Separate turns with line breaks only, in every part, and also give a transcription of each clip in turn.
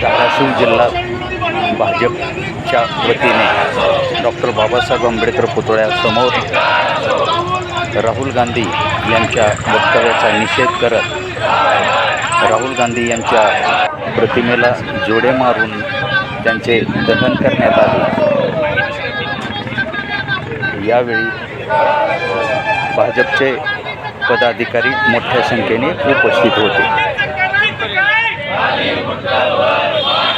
धाराशिव जिल्हा भाजपच्या वतीने डॉक्टर बाबासाहेब आंबेडकर पुतळ्यासमोर राहुल गांधी यांच्या वक्तव्याचा निषेध करत राहुल गांधी यांच्या प्रतिमेला जोडे मारून त्यांचे दहन करण्यात आले. यावेळी भाजपचे पदाधिकारी मोठ्या संख्येने उपस्थित होते.
Ali Hurtado Alomar.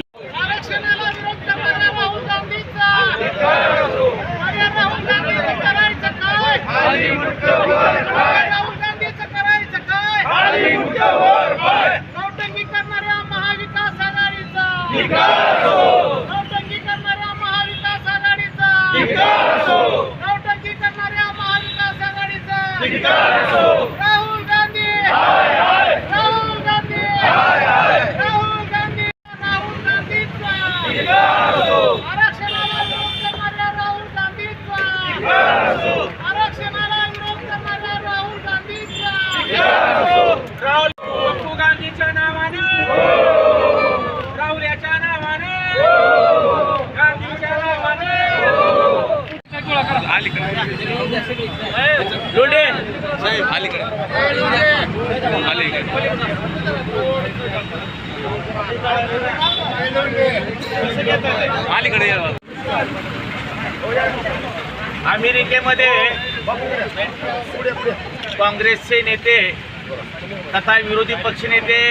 अलीकडे. अमेरिकेमध्ये काँग्रेसचे नेते तथा विरोधी पक्षनेते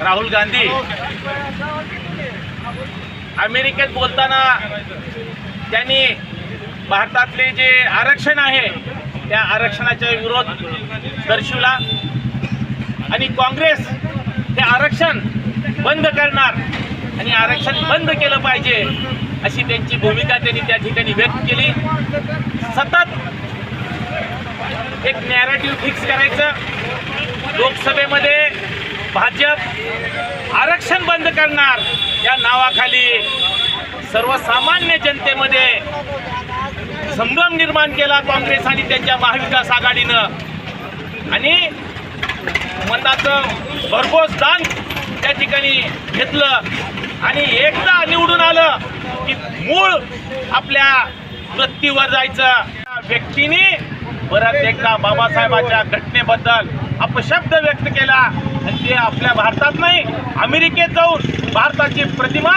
राहुल गांधी अमेरिकेत बोलताना त्यांनी भारतातले जे आरक्षण आहे त्या आरक्षणाचा विरोध दर्शवला. आणि काँग्रेस हे आरक्षण बंद करणार आणि आरक्षण बंद केलं पाहिजे अशी त्यांची भूमिका त्यांनी त्या ठिकाणी व्यक्त केली. सतत एक नॅरेटिव्ह फिक्स करायचं. लोकसभेमध्ये भाजप आरक्षण बंद करणार या नावाखाली सर्वसामान्य जनतेमध्ये संभ्रम निर्माण केला काँग्रेस आणि त्यांच्या महाविकास आघाडीनं. आणि मनाचं भरघोस दान त्या ठिकाणी घेतलं. आणि एकदा निवडून आलं की मूळ आपल्या वृत्तीवर जायचं. त्या व्यक्तीने परत एकदा बाबासाहेबाच्या घटनेबद्दल अपशब्द व्यक्त केला. आणि ते आपल्या भारतात नाही अमेरिकेत जाऊन भारताची प्रतिमा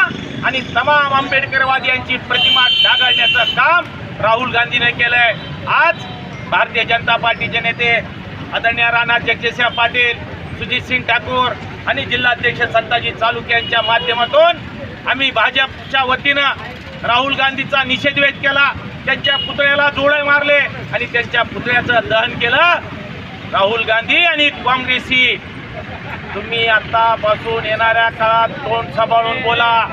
आणि तमाम आंबेडकरवादी यांची प्रतिमा डागाळण्याचं काम राहुल गांधीने केलंय. आज भारतीय जनता पार्टीचे नेते आदरणीय राणा जगजितसिंह पाटील सुजित सिंग ठाकूर आणि जिल्हाध्यक्ष संताजी चालुके यांच्या माध्यमातून आम्ही भाजपच्या वतीनं राहुल गांधीचा निषेध व्यक्त केला. त्यांच्या पुतळ्याला जोडे मारले आणि त्यांच्या पुतळ्याचं दहन केलं. राहुल गांधी आणि काँग्रेस ही. तुम्ही आतापासून येणाऱ्या काळात तोंड सांभाळून बोला.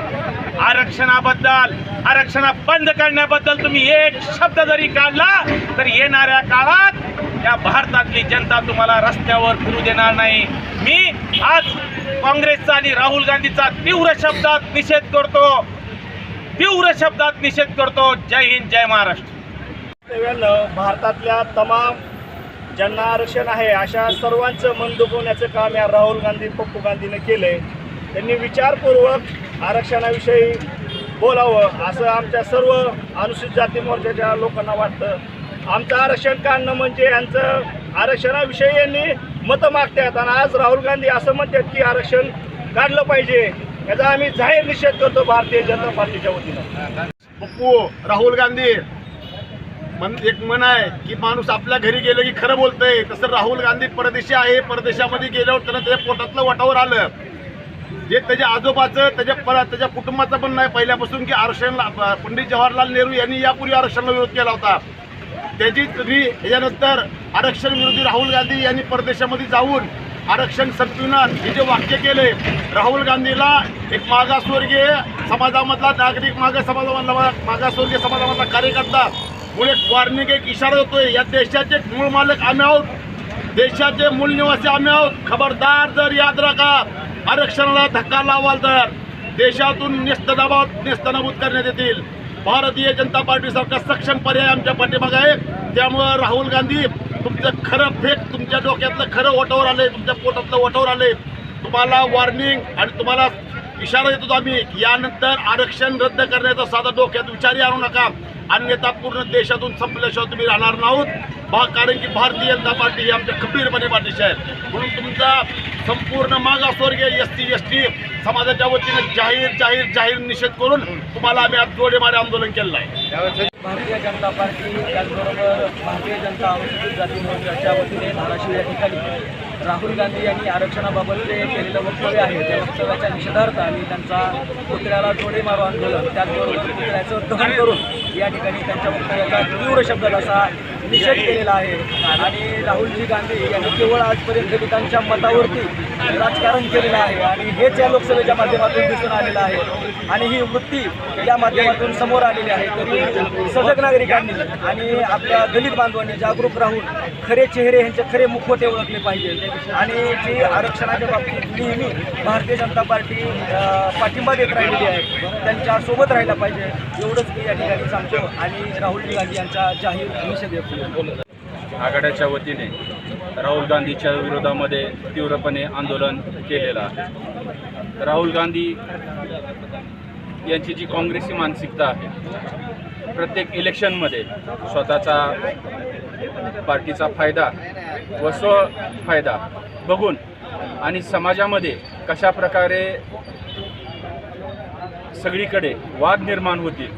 आरक्षणाबद्दल. आरक्षण बंद करण्याबद्दल तुम्ही एक शब्द जरी काढला तर येणाऱ्या काळात या भारतातली जनता तुम्हाला रस्त्यावर फिरू देणार नाही. मी आज काँग्रेसचा आणि राहुल गांधीचा तीव्र शब्दात निषेध करतो. तीव्र शब्दात निषेध करतो. जय हिंद जय महाराष्ट्र.
भारतातल्या तमाम ज्यांना आरक्षण आहे अशा सर्वांचं मन दुखवण्याचं काम या राहुल गांधी पप्पू गांधीनं केलंय. त्यांनी विचारपूर्वक आरक्षणाविषयी बोलावं असं आमच्या सर्व अनुसूचित जाती मोर्चाच्या लोकांना वाटतं. आमचं आरक्षण काढणं म्हणजे यांचं आरक्षणाविषयी यांनी मतं मागतात. आणि आज राहुल गांधी असं म्हणतात की आरक्षण काढलं पाहिजे. याचा आम्ही जाहीर निषेध करतो भारतीय जनता पार्टीच्या वतीनं.
पप्पू राहुल गांधी मन एक मन आहे की माणूस आपल्या घरी गेलं की खरं बोलतंय. तसं राहुल गांधी परदेशी आहे. परदेशामध्ये गेल्यावर त्यानं त्याच्या पोटातलं वटावर आलं जे त्याच्या आजोबाचं त्याच्या पर त्याच्या कुटुंबाचं पण नाही पहिल्यापासून की आरक्षणला पंडित जवाहरलाल नेहरू यांनी यापूर्वी आरक्षणाला विरोध केला होता. त्याची तरी याच्यानंतर आरक्षण विरोधी राहुल गांधी यांनी परदेशामध्ये जाऊन आरक्षण संतुलन हे जे वाक्य केले राहुल गांधीला एक मागासवर्गीय समाजामधला नागरिक मागास समाजामधला मागासवर्गीय समाजामधला कार्यकर्ता म्हणून एक वॉर्निंग एक इशारा होतोय या देशाचे मूळ मालक आम्ही आहोत. देशाचे मूल निवासी आम्ही आहोत. खबरदार जर याद राखा. आरक्षणाला धक्का लावाल तर देशातून नेस्तनाबाद न्यस्तनाबूत करण्यात येतील. भारतीय जनता पार्टीसारखा सक्षम पर्याय आमच्या पाठीमाग आहे. त्यामुळं राहुल गांधी तुमचं खरं फेक तुमच्या डोक्यातलं खरं ओटावर आलं तुमच्या पोटातलं ओटावर आले तुम्हाला वॉर्निंग आणि तुम्हाला इशारा देतो आम्ही यानंतर आरक्षण रद्द करण्याचा साधा डोक्यात विचारही आणू नका. अन्यथा पूर्ण देशातून संपल्याशिवाय तुम्ही राहणार नाहोत. भा कारण की भारतीय जनता पार्टी ही आमच्या खंबीरपणे पाठीशी आहे. म्हणून तुमचा संपूर्ण मागासवर्गीय एस टी एस टी समाजाच्या वतीने जाहीर जाहीर जाहीर निषेध करून तुम्हाला आम्ही आज जोडेमारे आंदोलन केलेलं आहे.
भारतीय जनता पार्टी त्याचबरोबर भारतीय जनता अनुसूचित जाती मोर्चाच्या वतीने धाराशिव या ठिकाणी राहुल गांधी यांनी आरक्षणाबाबत जे केलेलं वक्तव्य आहे. त्या वक्तव्याच्या निषेधार्थ आम्ही त्यांचा पुतळ्याला जोडे मारो आंदोलन त्याचबरोबर पुतळ्याचं दहन करून या ठिकाणी त्यांच्या वक्तव्याचा तीव्र शब्दात असा निषेध केलेला आहे. आणि राहुलजी गांधी यांनी केवळ आजपर्यंत दलितांच्या मतावरती राजकारण केलेलं आहे आणि हेच या लोकसभेच्या माध्यमातून दिसून आलेलं आहे. आणि ही वृत्ती या माध्यमातून समोर आलेली आहे. तरी सजग नागरिकांनी आणि आपल्या दलित बांधवांनी जागरूक राहून खरे चेहरे यांचे खरे मुखवटे ओळखले पाहिजे. आणि जी आरक्षणाच्या बाबतीत नेहमी भारतीय जनता पार्टी पाठिंबा देत राहिलेली आहे त्यांच्यासोबत राहिला पाहिजे. एवढंच मी या ठिकाणी सांगतो. आणि राहुल गांधी यांचा जाहीर निषेध व्यक्त
आघाड्याच्या वतीने राहुल गांधीच्या विरोधामध्ये तीव्रपणे आंदोलन केलेलं आहे. राहुल गांधी यांची जी काँग्रेसी मानसिकता आहे प्रत्येक इलेक्शनमध्ये स्वतःचा पार्टीचा फायदा व स्वफायदा बघून आणि समाजामध्ये कशा प्रकारे सगळीकडे वाद निर्माण होतील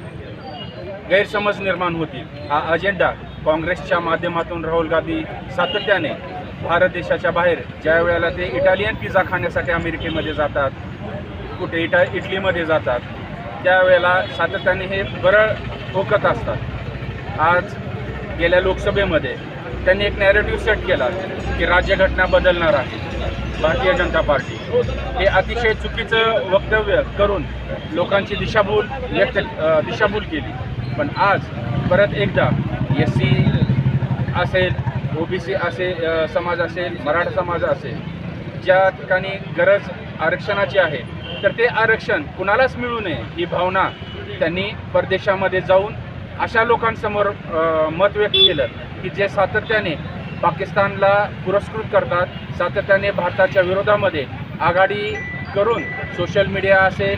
गैरसमज निर्माण होतील हा अजेंडा काँग्रेसच्या माध्यमातून राहुल गांधी सातत्याने भारत देशाच्या बाहेर ज्या वेळेला ते इटालियन पिझ्झा खाण्यासाठी अमेरिकेमध्ये जातात कुठे इटा इटलीमध्ये जातात त्यावेळेला सातत्याने हे बरळ ठोकत असतात. आज गेल्या लोकसभेमध्ये त्यांनी एक नॅरेटिव्ह सेट केला की राज्यघटना बदलणार आहे भारतीय जनता पार्टी. हे अतिशय चुकीचं वक्तव्य करून लोकांची दिशाभूल व्यक्त दिशाभूल केली. पण आज परत एकदा एस सी असेल ओ बी सी असेल समाज असेल मराठा समाज असेल ज्या ठिकाणी गरज आरक्षणाची आहे तर ते आरक्षण कुणालाच मिळू नये ही भावना त्यांनी परदेशामध्ये जाऊन अशा लोकांसमोर मत व्यक्त केलं की जे सातत्याने पाकिस्तानला पुरस्कृत करतात सातत्याने भारताच्या विरोधामध्ये आघाडी करून सोशल मीडिया असेल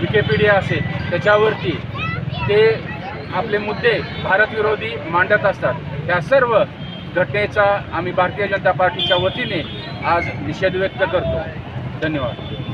विकिपीडिया असेल त्याच्यावरती ते आपले मुद्दे भारतविरोधी मांडत असतात. ह्या सर्व घटनेचा आम्ही भारतीय जनता पार्टीच्या वतीने आज निषेध व्यक्त करतो. धन्यवाद.